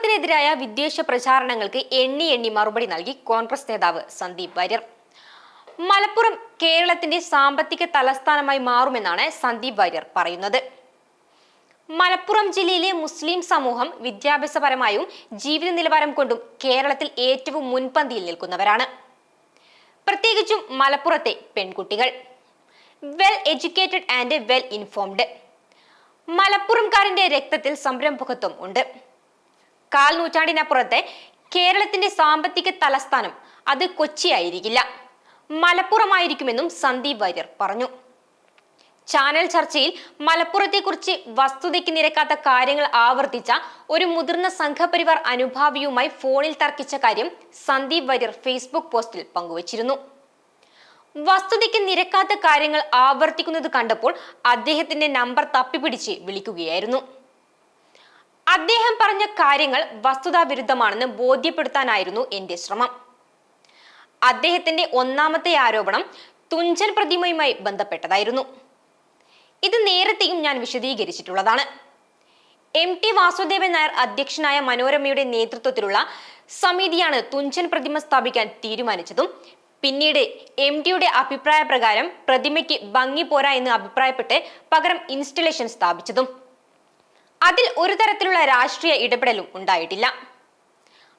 മലപ്പുറത്തിനെതിരായ വിദ്വേഷ പ്രചാരണങ്ങൾക്ക് എണ്ണി എണ്ണി മറുപടി നൽകി കോൺഗ്രസ് നേതാവ് സന്ദീപ് വാര്യർ. മലപ്പുറം കേരളത്തിന്റെ സാമ്പത്തിക തലസ്ഥാനമായി മാറുമെന്നാണ് സന്ദീപ് വാര്യർ പറയുന്നത്. മലപ്പുറം ജില്ലയിലെ മുസ്ലിം സമൂഹം വിദ്യാഭ്യാസപരമായും ജീവിത നിലവാരം കൊണ്ടും കേരളത്തിൽ ഏറ്റവും മുൻപന്തിയിൽ നിൽക്കുന്നവരാണ്. പ്രത്യേകിച്ചും മലപ്പുറത്തെ പെൺകുട്ടികൾ. Well educated and well informed. മലപ്പുറംകാരന്റെ രക്തത്തിൽ സംരംഭകത്വം ഉണ്ട്. കാൽ നൂറ്റാണ്ടിനപ്പുറത്തെ കേരളത്തിന്റെ സാമ്പത്തിക തലസ്ഥാനം അത് കൊച്ചി ആയിരിക്കില്ല മലപ്പുറമായിരിക്കുമെന്നും സന്ദീപ് വാര്യർ പറഞ്ഞു. ചാനൽ ചർച്ചയിൽ മലപ്പുറത്തെക്കുറിച്ച് വസ്തുതയ്ക്ക് നിരക്കാത്ത കാര്യങ്ങൾ ആവർത്തിച്ച ഒരു മുതിർന്ന സംഘപരിവാർ അനുഭാവിയുമായി ഫോണിൽ തർക്കിച്ച കാര്യം സന്ദീപ് വാര്യർ ഫേസ്ബുക്ക് പോസ്റ്റിൽ പങ്കുവച്ചിരുന്നു. വസ്തുതയ്ക്ക് നിരക്കാത്ത കാര്യങ്ങൾ ആവർത്തിക്കുന്നത് കണ്ടപ്പോൾ അദ്ദേഹത്തിന്റെ നമ്പർ തപ്പിപ്പിടിച്ച് വിളിക്കുകയായിരുന്നു. അദ്ദേഹം പറഞ്ഞ കാര്യങ്ങൾ വസ്തുതാ വിരുദ്ധമാണെന്ന് ബോധ്യപ്പെടുത്താനായിരുന്നു എന്റെ ശ്രമം. അദ്ദേഹത്തിന്റെ ഒന്നാമത്തെ ആരോപണം തുഞ്ചൻ പ്രതിമയുമായി ബന്ധപ്പെട്ടതായിരുന്നു. ഇത് നേരത്തെയും ഞാൻ വിശദീകരിച്ചിട്ടുള്ളതാണ്. എം ടി വാസുദേവൻ നായർ അധ്യക്ഷനായ മനോരമയുടെ നേതൃത്വത്തിലുള്ള സമിതിയാണ് തുഞ്ചൻ പ്രതിമ സ്ഥാപിക്കാൻ തീരുമാനിച്ചതും പിന്നീട് എം ടിയുടെ അഭിപ്രായ പ്രകാരം പ്രതിമയ്ക്ക് ഭംഗി പോരാ എന്ന് അഭിപ്രായപ്പെട്ട് പകരം ഇൻസ്റ്റലേഷൻ സ്ഥാപിച്ചതും. അതിൽ ഒരു തരത്തിലുള്ള രാഷ്ട്രീയ ഇടപെടലും ഉണ്ടായിട്ടില്ല.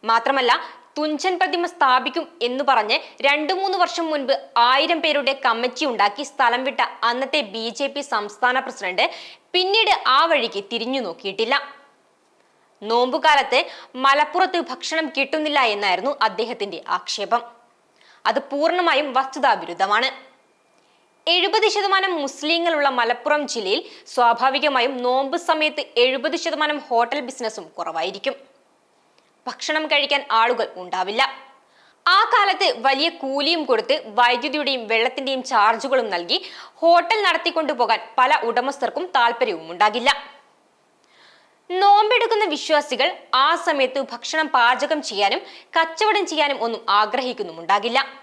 മാത്രമല്ല തുഞ്ചൻ പ്രതിമ സ്ഥാപിക്കും എന്ന് പറഞ്ഞ് രണ്ടു മൂന്ന് വർഷം മുൻപ് ആയിരം പേരുടെ കമ്മിറ്റി ഉണ്ടാക്കി സ്ഥലം വിട്ട അന്നത്തെ ബി ജെ പി സംസ്ഥാന പ്രസിഡന്റ് പിന്നീട് ആ വഴിക്ക് തിരിഞ്ഞു നോക്കിയിട്ടില്ല. നോമ്പുകാലത്ത് മലപ്പുറത്ത് ഭക്ഷണം കിട്ടുന്നില്ല എന്നായിരുന്നു അദ്ദേഹത്തിന്റെ ആക്ഷേപം. അത് പൂർണമായും വസ്തുതാവിരുദ്ധമാണ്. എഴുപത് ശതമാനം മുസ്ലിങ്ങളുള്ള മലപ്പുറം ജില്ലയിൽ സ്വാഭാവികമായും നോമ്പ് സമയത്ത് എഴുപത് ശതമാനം ഹോട്ടൽ ബിസിനസ്സും കുറവായിരിക്കും. ഭക്ഷണം കഴിക്കാൻ ആളുകൾ ഉണ്ടാവില്ല. ആ കാലത്ത് വലിയ കൂലിയും കൊടുത്ത് വൈദ്യുതിയുടെയും വെള്ളത്തിന്റെയും ചാർജുകളും നൽകി ഹോട്ടൽ നടത്തിക്കൊണ്ടു പോകാൻ പല ഉടമസ്ഥർക്കും താല്പര്യവും ഉണ്ടാകില്ല. നോമ്പെടുക്കുന്ന വിശ്വാസികൾ ആ സമയത്ത് ഭക്ഷണം പാചകം ചെയ്യാനും കച്ചവടം ചെയ്യാനും ഒന്നും ആഗ്രഹിക്കുന്നുമുണ്ടാകില്ല.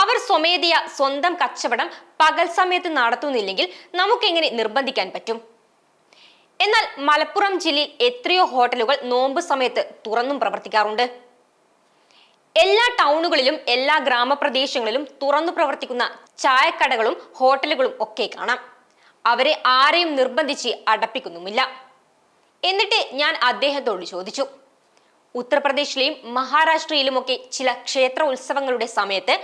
അവർ സ്വമേധയ സ്വന്തം കച്ചവടം പകൽ സമയത്ത് നടത്തുന്നില്ലെങ്കിൽ നമുക്കെങ്ങനെ നിർബന്ധിക്കാൻ പറ്റും? എന്നാൽ മലപ്പുറം ജില്ലയിൽ എത്രയോ ഹോട്ടലുകൾ നോമ്പ് സമയത്ത് തുറന്നും പ്രവർത്തിക്കാറുണ്ട്. എല്ലാ ടൗണുകളിലും എല്ലാ ഗ്രാമപ്രദേശങ്ങളിലും തുറന്നു പ്രവർത്തിക്കുന്ന ചായക്കടകളും ഹോട്ടലുകളും ഒക്കെ കാണാം. അവരെ ആരെയും നിർബന്ധിച്ച് അടപ്പിക്കുന്നുമില്ല. എന്നിട്ട് ഞാൻ അദ്ദേഹത്തോട് ചോദിച്ചു ഉത്തർപ്രദേശിലെയും മഹാരാഷ്ട്രയിലുമൊക്കെ ചില ക്ഷേത്ര ഉത്സവങ്ങളുടെ സമയത്ത്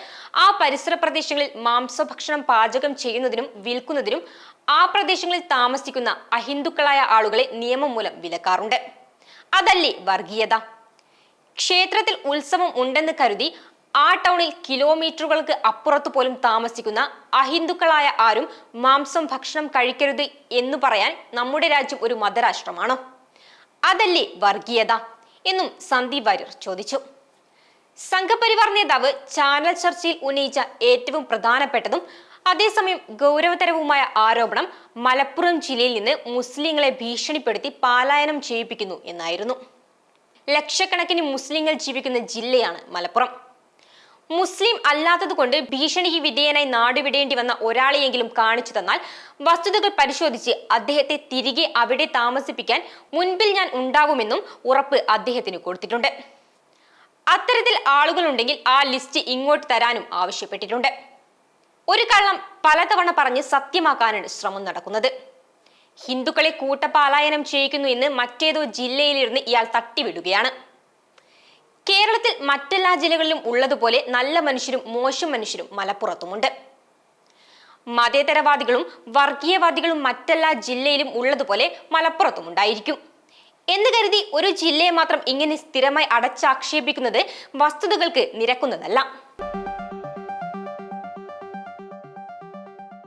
ആ പരിസര പ്രദേശങ്ങളിൽ മാംസഭക്ഷണം പാചകം ചെയ്യുന്നതിനും വിൽക്കുന്നതിനും ആ പ്രദേശങ്ങളിൽ താമസിക്കുന്ന അഹിന്ദുക്കളായ ആളുകളെ നിയമം മൂലം വിലക്കാറുണ്ട്. അതല്ലേ വർഗീയത? ക്ഷേത്രത്തിൽ ഉത്സവം ഉണ്ടെന്ന് കരുതി ആ ടൗണിൽ കിലോമീറ്ററുകൾക്ക് അപ്പുറത്ത് പോലും താമസിക്കുന്ന അഹിന്ദുക്കളായ ആരും മാംസം ഭക്ഷണം കഴിക്കരുത് എന്ന് പറയാൻ നമ്മുടെ രാജ്യം ഒരു മതരാഷ്ട്രമാണോ? അതല്ലേ വർഗീയത? എന്നും സന്ദീപ് വാര്യർ ചോദിച്ചു. സംഘപരിവാർ നേതാവ് ചാനൽ ചർച്ചയിൽ ഉന്നയിച്ച ഏറ്റവും പ്രധാനപ്പെട്ടതും അതേസമയം ഗൗരവതരവുമായ ആരോപണം മലപ്പുറം ജില്ലയിൽ നിന്ന് മുസ്ലിങ്ങളെ ഭീഷണിപ്പെടുത്തി പാലായനം ചെയ്യിപ്പിക്കുന്നു എന്നായിരുന്നു. ലക്ഷക്കണക്കിന് മുസ്ലിങ്ങൾ ജീവിക്കുന്ന ജില്ലയാണ് മലപ്പുറം. മുസ്ലിം അല്ലാത്തതുകൊണ്ട് ഭീഷണിക്ക് വിധേയനായി നാടുവിടേണ്ടി വന്ന ഒരാളെയെങ്കിലും കാണിച്ചു തന്നാൽ വസ്തുതകൾ പരിശോധിച്ച് അദ്ദേഹത്തെ തിരികെ അവിടെ താമസിപ്പിക്കാൻ മുൻപിൽ ഞാൻ ഉണ്ടാകുമെന്നും ഉറപ്പ് അദ്ദേഹത്തിന് കൊടുത്തിട്ടുണ്ട്. അത്തരത്തിൽ ആളുകളുണ്ടെങ്കിൽ ആ ലിസ്റ്റ് ഇങ്ങോട്ട് തരാനും ആവശ്യപ്പെട്ടിട്ടുണ്ട്. ഒരു കള്ളം പലതവണ പറഞ്ഞ് സത്യമാക്കാനാണ് ശ്രമം നടക്കുന്നത്. ഹിന്ദുക്കളെ കൂട്ടപാലായനം ചെയ്യിക്കുന്നു എന്ന് മറ്റേതോ ജില്ലയിലിരുന്ന് ഇയാൾ തട്ടിവിടുകയാണ്. കേരളത്തിൽ മറ്റെല്ലാ ജില്ലകളിലും ഉള്ളതുപോലെ നല്ല മനുഷ്യരും മോശം മനുഷ്യരും മലപ്പുറത്തുമുണ്ട്. മതേതരവാദികളും വർഗീയവാദികളും മറ്റെല്ലാ ജില്ലയിലും ഉള്ളതുപോലെ മലപ്പുറത്തും ഉണ്ടായിരിക്കും എന്ന് കരുതി ഒരു ജില്ലയെ മാത്രം ഇങ്ങനെ സ്ഥിരമായി അടച്ചാക്ഷേപിക്കുന്നത് വസ്തുതകൾക്ക് നിരക്കുന്നതല്ല.